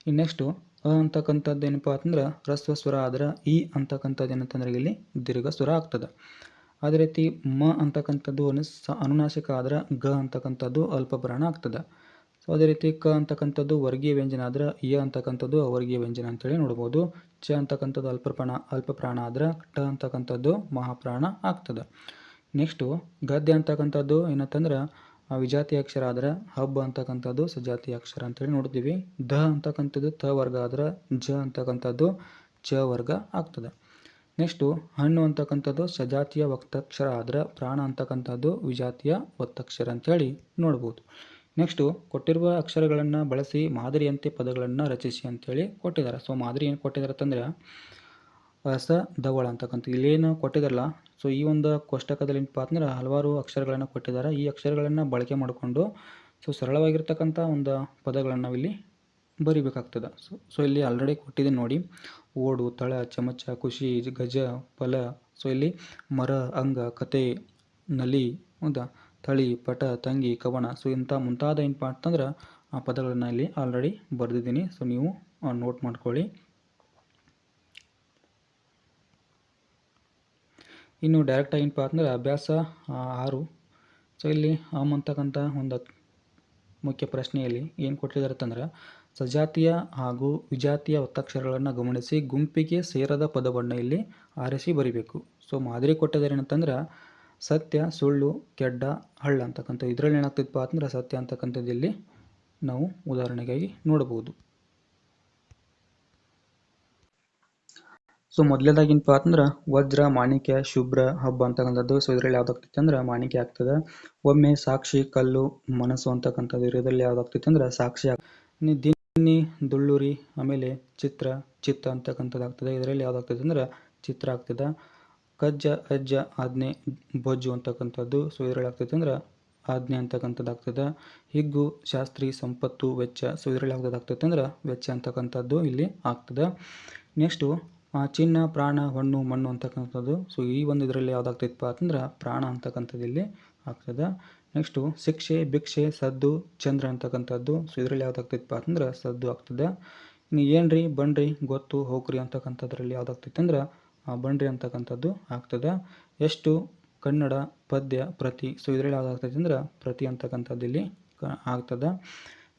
ಇನ್ನು ನೆಕ್ಸ್ಟು ಅ ಅಂತಕ್ಕಂಥದ್ದು ಏನಪ್ಪ ಅಂತಂದ್ರೆ ಹ್ರಸ್ವ ಸ್ವರ ಆದ್ರೆ ಇ ಅಂತಕ್ಕಂಥದ್ದು ಏನಂತಂದ್ರೆ ಇಲ್ಲಿ ದೀರ್ಘ ಸ್ವರ ಆಗ್ತದೆ. ಅದೇ ರೀತಿ ಮ ಅಂತಕ್ಕಂಥದ್ದು ಸ ಅನುನಾಸಿಕ ಆದ್ರೆ ಗ ಅಂತಕ್ಕಂಥದ್ದು ಅಲ್ಪ ಪ್ರಾಣ ಆಗ್ತದೆ. ಸೊ ಅದೇ ರೀತಿ ಕ ಅಂತಕ್ಕಂಥದ್ದು ವರ್ಗೀಯ ವ್ಯಂಜನ ಆದ್ರೆ ಇ ಅಂತಕ್ಕಂಥದ್ದು ಅವರ್ಗೀಯ ವ್ಯಂಜನ ಅಂತೇಳಿ ನೋಡ್ಬೋದು. ಚ ಅಂತಕ್ಕಂಥದ್ದು ಅಲ್ಪಪ್ರಾಣ ಅಲ್ಪ ಪ್ರಾಣ ಆದ್ರೆ ಟ ಅಂತಕ್ಕಂಥದ್ದು ಮಹಾಪ್ರಾಣ ಆಗ್ತದೆ. ನೆಕ್ಸ್ಟು ಗದ್ಯ ಅಂತಕ್ಕಂಥದ್ದು ಏನಂತಂದ್ರೆ ವಿಜಾತಿ ಅಕ್ಷರ ಆದ್ರೆ ಹಬ್ಬ ಅಂತಕ್ಕಂಥದ್ದು ಸಜಾತಿ ಅಕ್ಷರ ಅಂತೇಳಿ ನೋಡ್ತೀವಿ. ದ ಅಂತಕ್ಕಂಥದ್ದು ತ ವರ್ಗ ಆದ್ರೆ ಜ ಅಂತಕ್ಕಂಥದ್ದು ಚ ವರ್ಗ ಆಗ್ತದೆ. ನೆಕ್ಸ್ಟು ಹಣ್ಣು ಅಂತಕ್ಕಂಥದ್ದು ಸಜಾತಿಯ ಒತ್ತಕ್ಷರ ಆದ್ರೆ ಪ್ರಾಣ ಅಂತಕ್ಕಂಥದ್ದು ವಿಜಾತಿಯ ಒತ್ತಕ್ಷರ ಅಂತೇಳಿ ನೋಡ್ಬೋದು. ನೆಕ್ಸ್ಟು ಕೊಟ್ಟಿರುವ ಅಕ್ಷರಗಳನ್ನು ಬಳಸಿ ಮಾದರಿಯಂತೆ ಪದಗಳನ್ನು ರಚಿಸಿ ಅಂತೇಳಿ ಕೊಟ್ಟಿದ್ದಾರೆ. ಸೊ ಮಾದರಿ ಏನು ಕೊಟ್ಟಿದ್ದಾರೆ ಅಂತಂದ್ರೆ ಅಸ ದವಳ ಅಂತಕ್ಕಂಥ ಇಲ್ಲೇನು ಕೊಟ್ಟಿದಾರಲ್ಲ ಸೊ ಈ ಒಂದು ಕೋಷ್ಟಕದಲ್ಲಿ ಏನಪ್ಪ ಅಂದ್ರೆ ಹಲವಾರು ಅಕ್ಷರಗಳನ್ನು ಕೊಟ್ಟಿದ್ದಾರೆ. ಈ ಅಕ್ಷರಗಳನ್ನು ಬಳಕೆ ಮಾಡಿಕೊಂಡು ಸೊ ಸರಳವಾಗಿರ್ತಕ್ಕಂಥ ಒಂದು ಪದಗಳನ್ನು ನಾವಿಲ್ಲಿ ಬರಿಬೇಕಾಗ್ತದೆ. ಸೊ ಸೊ ಇಲ್ಲಿ ಆಲ್ರೆಡಿ ಕೊಟ್ಟಿದೆ ನೋಡಿ. ಓಡು, ತಳ, ಚಮಚ, ಖುಷಿ ಗಜ, ಫಲ ಸೊ ಇಲ್ಲಿ ಮರ, ಅಂಗ, ಕತೆ ನಲಿ ಒಂದು ತಳಿ, ಪಟ, ತಂಗಿ, ಕವನ ಸೊ ಇಂಥ ಮುಂತಾದ ಏನಪ್ಪ ಅಂತಂದ್ರೆ ಆ ಪದಗಳನ್ನು ಇಲ್ಲಿ ಆಲ್ರೆಡಿ ಬರೆದಿದ್ದೀನಿ. ಸೊ ನೀವು ನೋಟ್ ಮಾಡ್ಕೊಳ್ಳಿ. ಇನ್ನು ಡೈರೆಕ್ಟ್ ಏನಪ್ಪ ಅಂದ್ರೆ ಅಭ್ಯಾಸ ಆರು. ಸೊ ಇಲ್ಲಿ ಆಮ್ ಅಂತಕ್ಕಂಥ ಒಂದು ಮುಖ್ಯ ಪ್ರಶ್ನೆಯಲ್ಲಿ ಏನು ಕೊಟ್ಟಿದ್ದಾರೆ ಅಂತಂದ್ರೆ, ಸಜಾತಿಯ ಹಾಗೂ ವಿಜಾತಿಯ ಒತ್ತಕ್ಷರಗಳನ್ನು ಗಮನಿಸಿ ಗುಂಪಿಗೆ ಸೇರದ ಪದವನ್ನು ಇಲ್ಲಿ ಆರಿಸಿ ಬರಿಬೇಕು. ಸೊ ಮಾದರಿ ಕೊಟ್ಟಿದ್ದಾರೆ ಏನಂತಂದ್ರೆ ಸತ್ಯ, ಸುಳ್ಳು, ಕೆಡ್ಡ, ಹಳ್ಳ ಅಂತಕ್ಕಂಥ ಇದರಲ್ಲಿ ಏನಾಗ್ತಿತ್ತಪ್ಪ ಅಂತಂದ್ರೆ ಸತ್ಯ ಅಂತಕ್ಕಂಥದ್ದು ಇಲ್ಲಿ ನಾವು ಉದಾಹರಣೆಗಾಗಿ ನೋಡಬಹುದು. ಸೊ ಮೊದಲೇದಾಗಿನಪ್ಪ ಅಂದ್ರೆ ವಜ್ರ, ಮಾಣಿಕ್ಯ, ಶುಭ್ರ, ಹಬ್ಬ ಅಂತಕ್ಕಂಥದ್ದು. ಸೊ ಇದರಲ್ಲಿ ಯಾವ್ದಾಗ್ತೈತೆ ಅಂದ್ರೆ ಮಾಣಿಕ್ಯ ಆಗ್ತದೆ. ಒಮ್ಮೆ ಸಾಕ್ಷಿ, ಕಲ್ಲು, ಮನಸ್ಸು ಅಂತಕ್ಕಂಥದ್ದು ಇದರಲ್ಲಿ ಯಾವ್ದಾಗ್ತೈತೆ ಅಂದ್ರೆ ಸಾಕ್ಷಿ ದಿನ್ನಿ ದುಳ್ಳುರಿ, ಆಮೇಲೆ ಚಿತ್ರ, ಚಿತ್ತ ಅಂತಕ್ಕಂಥದ್ದು ಆಗ್ತದೆ. ಇದರಲ್ಲಿ ಯಾವ್ದಾಗ್ತದೆ ಅಂದ್ರೆ ಚಿತ್ರ ಆಗ್ತದೆ. ಕಜ್ಜ, ಅಜ್ಜ, ಆಜ್ಞೆ, ಬೊಜ್ಜು ಅಂತಕ್ಕಂಥದ್ದು. ಸೊ ಇದರಲ್ಲಿ ಆಗ್ತೈತೆ ಅಂದ್ರೆ ಆಜ್ಞೆ ಅಂತಕ್ಕಂಥದ್ದು ಆಗ್ತದೆ. ಹಿಗ್ಗು, ಶಾಸ್ತ್ರಿ, ಸಂಪತ್ತು, ವೆಚ್ಚ. ಸೊ ಇದರಲ್ಲಿ ಯಾವ್ದಾಗ್ತೈತಿ ಆಗ್ತೈತೆ ಅಂದ್ರೆ ವೆಚ್ಚ ಅಂತಕ್ಕಂಥದ್ದು ಇಲ್ಲಿ ಆಗ್ತದೆ. ನೆಕ್ಸ್ಟು ಚಿನ್ನ ಪ್ರಾಣ ಹಣ್ಣು ಮಣ್ಣು ಅಂತಕ್ಕಂಥದ್ದು. ಸೊ ಈ ಒಂದು ಇದರಲ್ಲಿ ಯಾವುದಾಗ್ತೈತಪ್ಪ ಅಂತಂದ್ರೆ ಪ್ರಾಣ ಅಂತಕ್ಕಂಥದ್ದು ಇಲ್ಲಿ ಆಗ್ತದೆ. ನೆಕ್ಸ್ಟು ಶಿಕ್ಷೆ ಭಿಕ್ಷೆ ಸದ್ದು ಚಂದ್ರ ಅಂತಕ್ಕಂಥದ್ದು. ಸೊ ಇದರಲ್ಲಿ ಯಾವುದಾಗ್ತೈತಪ್ಪ ಅಂತಂದ್ರೆ ಸದ್ದು ಆಗ್ತದೆ. ಇನ್ನು ಏನ್ರಿ ಬನ್ರಿ ಗೊತ್ತು ಹೋಗ್ರಿ ಅಂತಕ್ಕಂಥದ್ರಲ್ಲಿ ಯಾವುದಾಗ್ತೈತೆ ಅಂದ್ರೆ ಆ, ಬಣ್ರಿ ಅಂತಕ್ಕಂಥದ್ದು ಆಗ್ತದೆ. ಎಷ್ಟು ಕನ್ನಡ ಪದ್ಯ ಪ್ರತಿ. ಸೊ ಇದರಲ್ಲಿ ಯಾವುದಾಗ್ತೈತೆ ಅಂದ್ರೆ ಪ್ರತಿ ಅಂತಕ್ಕಂಥದ್ದು ಇಲ್ಲಿ ಆಗ್ತದೆ.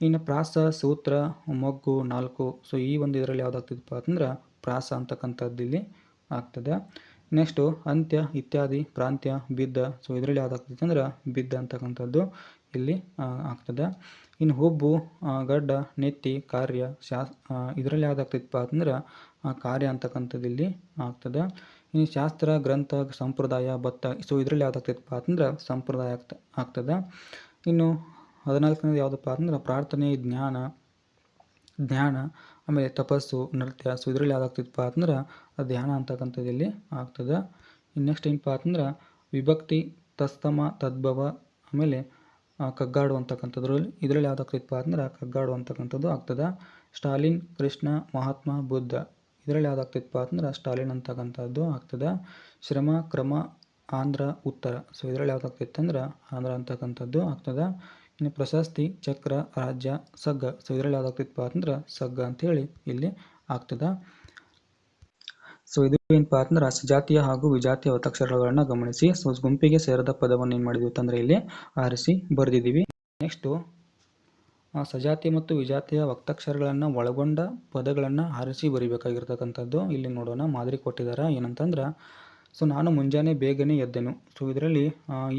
ಇನ್ನು ಪ್ರಾಸ ಸೂತ್ರ ಮೊಗ್ಗು ನಾಲ್ಕು. ಸೊ ಈ ಒಂದು ಇದರಲ್ಲಿ ಯಾವ್ದಾಗ್ತದಪ್ಪ ಅಂತಂದ್ರೆ ಪ್ರಾಸ ಅಂತಕ್ಕಂಥದ್ದು ಇಲ್ಲಿ ಆಗ್ತದೆ. ನೆಕ್ಸ್ಟು ಅಂತ್ಯ, ಇತ್ಯಾದಿ, ಪ್ರಾಂತ್ಯ, ಬಿದ್ದ. ಸೊ ಇದರಲ್ಲಿ ಯಾವ್ದಾಗ್ತೈತೆ ಅಂದ್ರೆ ಬಿದ್ದ ಅಂತಕ್ಕಂಥದ್ದು ಇಲ್ಲಿ ಆಗ್ತದೆ. ಇನ್ನು ಹುಬ್ಬು ಗಡ್ಡ, ನೆತ್ತಿ, ಕಾರ್ಯ, ಶಾ ಇದರಲ್ಲಿ ಯಾವ್ದಾಗ್ತೈತಪ್ಪ ಅಂತಂದ್ರೆ ಕಾರ್ಯ ಅಂತಕ್ಕಂಥದ್ದು ಇಲ್ಲಿ ಆಗ್ತದೆ. ಇನ್ನು ಶಾಸ್ತ್ರ, ಗ್ರಂಥ, ಸಂಪ್ರದಾಯ, ಭತ್ತ ಸೊ ಇದರಲ್ಲಿ ಯಾವ್ದಾಗ್ತೈತಪ್ಪ ಅಂತಂದ್ರೆ ಸಂಪ್ರದಾಯ ಆಗ್ತ, ಆಗ್ತದೆ. ಇನ್ನು ಹದಿನಾಲ್ಕನೇದು ಯಾವುದಪ್ಪ ಅಂತಂದ್ರೆ ಪ್ರಾರ್ಥನೆ, ಜ್ಞಾನ, ಧ್ಯಾನ ಆಮೇಲೆ ತಪಸ್ಸು, ನೃತ್ಯ, ಸೊ ಇದರಲ್ಲಿ ಯಾವ್ದಾಗ್ತಿತ್ತಪ್ಪ ಅಂದ್ರೆ ಅದು ಧ್ಯಾನ ಅಂತಕ್ಕಂಥದ್ದು ಇಲ್ಲಿ ಆಗ್ತದೆ. ಇನ್ನು ನೆಕ್ಸ್ಟ್ ಏನಪ್ಪ ಅಂತಂದ್ರೆ ವಿಭಕ್ತಿ, ತಸ್ತಮ, ತದ್ಭವ, ಆಮೇಲೆ ಕಗ್ಗಾಡುವಂತಕ್ಕಂಥದ್ರಲ್ಲಿ ಇದರಲ್ಲಿ ಯಾವ್ದಾಗ್ತಿತ್ತಪ್ಪ ಅಂದ್ರೆ ಕಗ್ಗಾಡು ಅಂತಕ್ಕಂಥದ್ದು ಆಗ್ತದೆ. ಸ್ಟಾಲಿನ್, ಕೃಷ್ಣ, ಮಹಾತ್ಮ, ಬುದ್ಧ ಇದರಲ್ಲಿ ಯಾವ್ದಾಗ್ತಿತ್ತಪ್ಪ ಅಂದ್ರೆ ಸ್ಟಾಲಿನ್ ಅಂತಕ್ಕಂಥದ್ದು ಆಗ್ತದೆ. ಶ್ರಮ, ಕ್ರಮ, ಆಂಧ್ರ, ಉತ್ತರ ಸೊ ಇದರಲ್ಲಿ ಯಾವ್ದಾಗ್ತಿತ್ತಂದ್ರೆ ಆಂಧ್ರ ಅಂತಕ್ಕಂಥದ್ದು ಆಗ್ತದೆ. ಇನ್ನು ಪ್ರಶಸ್ತಿ, ಚಕ್ರ, ರಾಜ್ಯ, ಸಗ್ಗ. ಸೊ ಇದರಲ್ಲಿ ಯಾವ್ದಾಗ್ತಿತ್ತು ಅಂತಂದ್ರೆ ಸಗ್ಗ ಅಂತೇಳಿ ಇಲ್ಲಿ ಆಗ್ತದ. ಸೊ ಇದು ಏನಪ್ಪ ಅಂತಂದ್ರೆ ಸಜಾತಿಯ ಹಾಗೂ ವಿಜಾತಿಯ ಒತ್ತಕ್ಷರಗಳನ್ನು ಗಮನಿಸಿ. ಸೊ ಗುಂಪಿಗೆ ಸೇರದ ಪದವನ್ನು ಏನು ಮಾಡಿದ್ವಿ ಅಂತಂದ್ರೆ ಇಲ್ಲಿ ಆರಿಸಿ ಬರೆದಿದ್ದೀವಿ. ನೆಕ್ಸ್ಟು ಸಜಾತಿ ಮತ್ತು ವಿಜಾತಿಯ ಒತ್ತಕ್ಷರಗಳನ್ನು ಒಳಗೊಂಡ ಪದಗಳನ್ನು ಆರಿಸಿ ಬರಿಬೇಕಾಗಿರ್ತಕ್ಕಂಥದ್ದು ಇಲ್ಲಿ ನೋಡೋಣ. ಮಾದರಿ ಕೊಟ್ಟಿದ್ದಾರೆ ಏನಂತಂದ್ರೆ ಸೊ ನಾನು ಮುಂಜಾನೆ ಬೇಗನೆ ಎದ್ದೆನು. ಸೊ ಇದರಲ್ಲಿ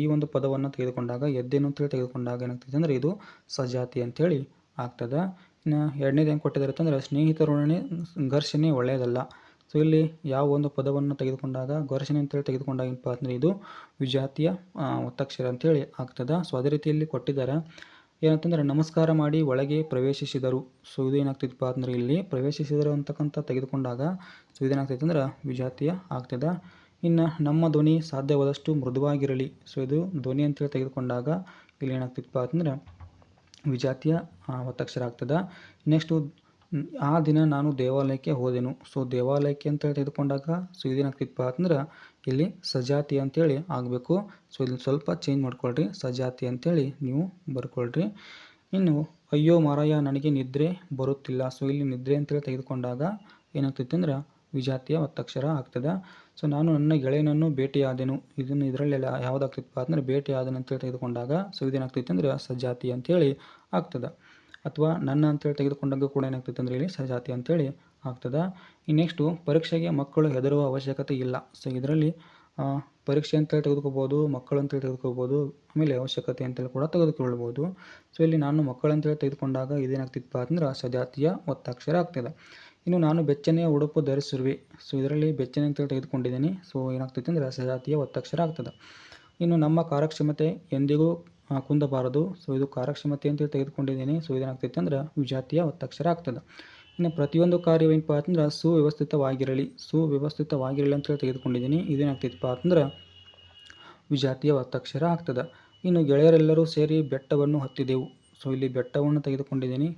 ಈ ಒಂದು ಪದವನ್ನು ತೆಗೆದುಕೊಂಡಾಗ, ಎದ್ದೆನು ಅಂತೇಳಿ ತೆಗೆದುಕೊಂಡಾಗ ಏನಾಗ್ತದೆ ಅಂದರೆ, ಇದು ಸಜಾತಿ ಅಂತೇಳಿ ಆಗ್ತದೆ. ಇನ್ನು ಎರಡನೇದು ಏನು ಕೊಟ್ಟಿದ್ದಾರೆ ಅಂತಂದ್ರೆ ಸ್ನೇಹಿತರೊಡನೆ ಘರ್ಷಣೆ ಒಳ್ಳೆಯದಲ್ಲ. ಸೊ ಇಲ್ಲಿ ಯಾವ ಒಂದು ಪದವನ್ನು ತೆಗೆದುಕೊಂಡಾಗ, ಘರ್ಷಣೆ ಅಂತೇಳಿ ತೆಗೆದುಕೊಂಡಾಗ ಏನಪ್ಪ ಅಂದರೆ, ಇದು ವಿಜಾತಿಯ ಒತ್ತಕ್ಷರ ಅಂತೇಳಿ ಆಗ್ತದೆ. ಸೊ ಅದೇ ರೀತಿಯಲ್ಲಿ ಕೊಟ್ಟಿದ್ದಾರೆ. ಏನಂತಂದ್ರೆ ನಮಸ್ಕಾರ ಮಾಡಿ ಒಳಗೆ ಪ್ರವೇಶಿಸಿದರು. ಸೊ ಇದು ಏನಾಗ್ತೈತಪ್ಪ ಅಂದರೆ, ಇಲ್ಲಿ ಪ್ರವೇಶಿಸಿದರು ಅಂತಕ್ಕಂಥ ತೆಗೆದುಕೊಂಡಾಗ ಸೊ ಇದೇನಾಗ್ತೈತೆ ಅಂದ್ರೆ, ವಿಜಾತಿಯ ಆಗ್ತದೆ. ಇನ್ನು ನಮ್ಮ ಧ್ವನಿ ಸಾಧ್ಯವಾದಷ್ಟು ಮೃದುವಾಗಿರಲಿ. ಸೊ ಇದು ಧ್ವನಿ ಅಂತೇಳಿ ತೆಗೆದುಕೊಂಡಾಗ ಇಲ್ಲಿ ಏನಾಗ್ತಿತ್ತು ಅಂತಂದ್ರೆ ವಿಜಾತಿಯ ಒತ್ತಕ್ಷರ ಆಗ್ತದೆ ನೆಕ್ಸ್ಟು ಆ ದಿನ ನಾನು ದೇವಾಲಯಕ್ಕೆ ಹೋದೆನು. ಸೊ ದೇವಾಲಯಕ್ಕೆ ಅಂತೇಳಿ ತೆಗೆದುಕೊಂಡಾಗ ಸೊ ಇದೇನಾಗ್ತಿತ್ತಪ್ಪ ಅಂತಂದ್ರೆ ಇಲ್ಲಿ ಸಜಾತಿ ಅಂತೇಳಿ ಆಗಬೇಕು. ಸೊ ಇಲ್ಲಿ ಸ್ವಲ್ಪ ಚೇಂಜ್ ಮಾಡ್ಕೊಳ್ರಿ. ಸಜಾತಿ ಅಂತೇಳಿ ನೀವು ಬರ್ಕೊಳ್ರಿ. ಇನ್ನು, ಅಯ್ಯೋ ಮಾರಾಯ, ನನಗೆ ನಿದ್ರೆ ಬರುತ್ತಿಲ್ಲ. ಸೊ ಇಲ್ಲಿ ನಿದ್ರೆ ಅಂತೇಳಿ ತೆಗೆದುಕೊಂಡಾಗ ಏನಾಗ್ತಿತ್ತು ಅಂದ್ರೆ ವಿಜಾತಿಯ ಒತ್ತಕ್ಷರ ಆಗ್ತದೆ. ಸೊ ನಾನು ನನ್ನ ಗೆಳೆಯನನ್ನು ಭೇಟಿಯಾದೆನು. ಇದನ್ನು ಇದರಲ್ಲೆಲ್ಲ ಯಾವ್ದಾಗ್ತೈತಪ್ಪ ಅಂದರೆ ಭೇಟಿಯಾದನು ಅಂತೇಳಿ ತೆಗೆದುಕೊಂಡಾಗ ಸೊ ಇದೇನಾಗ್ತೈತೆ ಅಂದ್ರೆ ಸಜಾತಿ ಅಂತೇಳಿ ಆಗ್ತದೆ. ಅಥವಾ ನನ್ನ ಅಂತೇಳಿ ತೆಗೆದುಕೊಂಡಾಗ ಕೂಡ ಏನಾಗ್ತೈತೆ ಅಂದರೆ ಇಲ್ಲಿ ಸಜಾತಿ ಅಂತೇಳಿ ಆಗ್ತದೆ. ಇನ್ನು ನೆಕ್ಸ್ಟು ಪರೀಕ್ಷೆಗೆ ಮಕ್ಕಳು ಹೆದರುವ ಅವಶ್ಯಕತೆ ಇಲ್ಲ. ಸೊ ಇದರಲ್ಲಿ ಪರೀಕ್ಷೆ ಅಂತೇಳಿ ತೆಗೆದುಕೋಬೋದು, ಮಕ್ಕಳು ಅಂತೇಳಿ ತೆಗೆದುಕೋಬೋದು, ಆಮೇಲೆ ಅವಶ್ಯಕತೆ ಅಂತೇಳಿ ಕೂಡ ತೆಗೆದುಕೊಳ್ಬೋದು ಸೊ ಇಲ್ಲಿ ನಾನು ಮಕ್ಕಳು ಅಂತೇಳಿ ತೆಗೆದುಕೊಂಡಾಗ ಇದೇನಾಗ್ತಿತ್ತಪ್ಪ ಅಂದ್ರೆ ಸಜಾತಿಯ ಒತ್ತಕ್ಷರ ಆಗ್ತದೆ. ಇನ್ನು ನಾನು ಬೆಚ್ಚನೆಯ ಉಡುಪು ಧರಿಸಿರುವೆ. ಸೊ ಇದರಲ್ಲಿ ಬೆಚ್ಚನೆ ಅಂತೇಳಿ ತೆಗೆದುಕೊಂಡಿದ್ದೀನಿ. ಸೊ ಏನಾಗ್ತೈತೆ ಅಂದರೆ ಸಜಾತಿಯ ಒತ್ತಕ್ಷರ ಆಗ್ತದೆ. ಇನ್ನು ನಮ್ಮ ಕಾರ್ಯಕ್ಷಮತೆ ಎಂದಿಗೂ ಕುಂದಬಾರದು. ಸೊ ಇದು ಕಾರ್ಯಕ್ಷಮತೆ ಅಂತೇಳಿ ತೆಗೆದುಕೊಂಡಿದ್ದೀನಿ. ಸೊ ಇದೇನಾಗ್ತೈತೆ ಅಂದ್ರೆ ವಿಜಾತಿಯ ಒತ್ತಕ್ಷರ ಆಗ್ತದೆ. ಇನ್ನು ಪ್ರತಿಯೊಂದು ಕಾರ್ಯವೇನಪ್ಪ ಅಂತಂದ್ರೆ ಸುವ್ಯವಸ್ಥಿತವಾಗಿರಲಿ. ಸುವ್ಯವಸ್ಥಿತವಾಗಿರಲಿ ಅಂತೇಳಿ ತೆಗೆದುಕೊಂಡಿದ್ದೀನಿ. ಇದೇನಾಗ್ತೈತಪ್ಪ ಅಂತಂದ್ರೆ ವಿಜಾತಿಯ ಒತ್ತಕ್ಷರ ಆಗ್ತದೆ. ಇನ್ನು ಗೆಳೆಯರೆಲ್ಲರೂ ಸೇರಿ ಬೆಟ್ಟವನ್ನು ಹತ್ತಿದೆವು. ಸೊ ಇಲ್ಲಿ ಬೆಟ್ಟವನ್ನು ತೆಗೆದುಕೊಂಡಿದ್ದೀನಿ.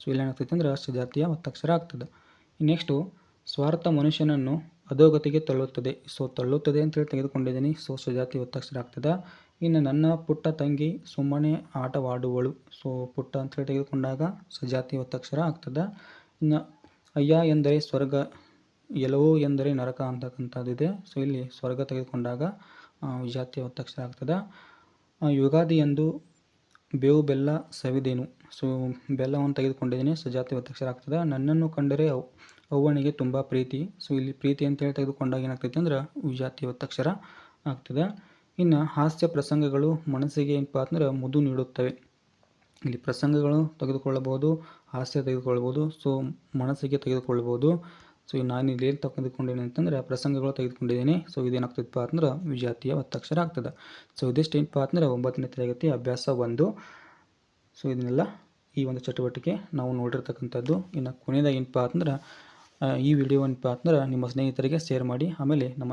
ಸೊ ಇಲ್ಲಿ ಏನಾಗ್ತೈತೆ ಅಂದ್ರೆ ಸಜಾತಿಯ ಒತ್ತಕ್ಷರ ಆಗ್ತದೆ. ನೆಕ್ಸ್ಟು ಸ್ವಾರ್ಥ ಮನುಷ್ಯನನ್ನು ಅಧೋಗತಿಗೆ ತಳ್ಳುತ್ತದೆ. ಸೊ ತಳ್ಳುತ್ತದೆ ಅಂತೇಳಿ ತೆಗೆದುಕೊಂಡಿದ್ದೀನಿ. ಸೊ ಸಜಾತಿ ಒತ್ತಕ್ಷರ ಆಗ್ತದೆ. ಇನ್ನು ನನ್ನ ಪುಟ್ಟ ತಂಗಿ ಸುಮ್ಮನೆ ಆಟವಾಡುವಳು. ಸೊ ಪುಟ್ಟ ಅಂತೇಳಿ ತೆಗೆದುಕೊಂಡಾಗ ಸಜಾತಿ ಒತ್ತಕ್ಷರ ಆಗ್ತದೆ. ಇನ್ನು ಅಯ್ಯ ಎಂದರೆ ಸ್ವರ್ಗ ಎಲವೋ ಎಂದರೆ ನರಕ ಅಂತಕ್ಕಂಥದ್ದಿದೆ ಸೊ ಇಲ್ಲಿ ಸ್ವರ್ಗ ತೆಗೆದುಕೊಂಡಾಗ ವಿಜಾತಿ ಒತ್ತಕ್ಷರ ಆಗ್ತದೆ. ಯುಗಾದಿ ಎಂದು ಬೇವು ಬೆಲ್ಲ ಸವಿದೇನು? ಸೊ ಬೆಲ್ಲವನ್ನು ತೆಗೆದುಕೊಂಡಿದ್ದೀನಿ. ಜಾತಿ ಒತ್ತಕ್ಷರ ಆಗ್ತದೆ ನನ್ನನ್ನು ಕಂಡರೆ ಅವ್, ಅವ್ವನಿಗೆ ತುಂಬ ಪ್ರೀತಿ. ಸೊ ಇಲ್ಲಿ ಪ್ರೀತಿ ಅಂತೇಳಿ ತೆಗೆದುಕೊಂಡಾಗ ಏನಾಗ್ತೈತೆ ಅಂದ್ರೆ ವಿಜಾತಿ ಒತ್ತಕ್ಷರ ಆಗ್ತದೆ. ಇನ್ನು ಹಾಸ್ಯ ಪ್ರಸಂಗಗಳು ಮನಸ್ಸಿಗೆ ಏನಪ್ಪ ಅಂದ್ರೆ ಮುದು ನೀಡುತ್ತವೆ. ಇಲ್ಲಿ ಪ್ರಸಂಗಗಳು ತೆಗೆದುಕೊಳ್ಳಬಹುದು, ಹಾಸ್ಯ ತೆಗೆದುಕೊಳ್ಬೋದು ಸೊ, ಮನಸ್ಸಿಗೆ ತೆಗೆದುಕೊಳ್ಬೋದು ಸೊ ನಾನು ಇಲ್ಲಿ ಏನು ತೆಗೆದುಕೊಂಡೇನೆ ಅಂತಂದ್ರೆ, ಪ್ರಸಂಗಗಳು ತೆಗೆದುಕೊಂಡಿದ್ದೀನಿ. ಸೊ ಇದೇನಾಗ್ತದಪ್ಪ ಅಂದ್ರೆ ವಿಜಾತಿಯ ಒತ್ತಕ್ಷರ ಆಗ್ತದೆ. ಸೊ ಇದಿಷ್ಟು ಏನಪ್ಪ ಅಂದ್ರೆ, ಒಂಬತ್ತನೇ ತರಗತಿ ಅಭ್ಯಾಸ ಒಂದು. ಸೊ ಇದನ್ನೆಲ್ಲ ಈ ಒಂದು ಚಟುವಟಿಕೆ ನಾವು ನೋಡಿರ್ತಕ್ಕಂಥದ್ದು. ಇನ್ನು ಕೊನೆಯದಾಗಿ ಏನಪ್ಪ ಅಂದ್ರೆ ಈ ವಿಡಿಯೋ ಏನಪ್ಪ ಅಂದ್ರೆ ನಿಮ್ಮ ಸ್ನೇಹಿತರಿಗೆ ಶೇರ್ ಮಾಡಿ, ಆಮೇಲೆ ನಮ್ಮ